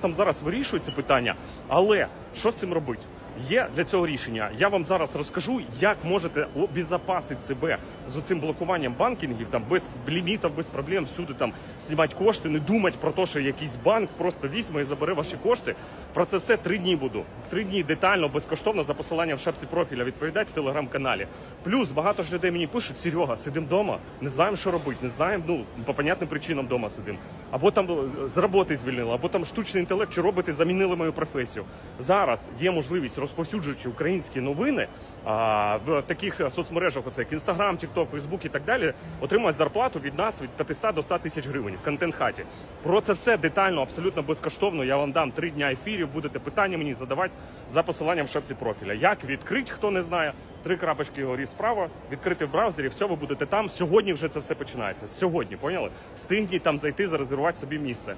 там зараз вирішується питання, але що з цим робити? Є для цього рішення. Я вам зараз розкажу, як можете обезопасити себе з цим блокуванням банкінгів, там без лімітів, без проблем, всюди там знімати кошти, не думати про те, що якийсь банк просто візьме і забере ваші кошти. Про це все три дні буду. Три дні детально, безкоштовно за посиланням в шапці профіля відповідати в телеграм-каналі. Плюс багато ж людей мені пишуть: Серега, сидимо вдома, не знаємо, що робити, не знаємо. Ну по понятним причинам вдома сидимо. Або там е, з роботи звільнили, або там штучний інтелект чи роботи замінили мою професію. Зараз є можливість розповсюджуючи українські новини а, в, таких соцмережах, оце як Інстаграм, Тікток, Фейсбук і так далі, отримати зарплату від нас від 500 до 100 тисяч гривень в контент-хаті. Про це все детально, абсолютно безкоштовно. Я вам дам три дня ефірів. Будете питання мені задавати за посиланням в шапці профіля. Як відкрити, хто не знає. Три крапочки горі справа, відкрити в браузері, все, ви будете там. Сьогодні вже це все починається. Сьогодні, поняли? Встигніть там зайти, зарезервувати собі місце.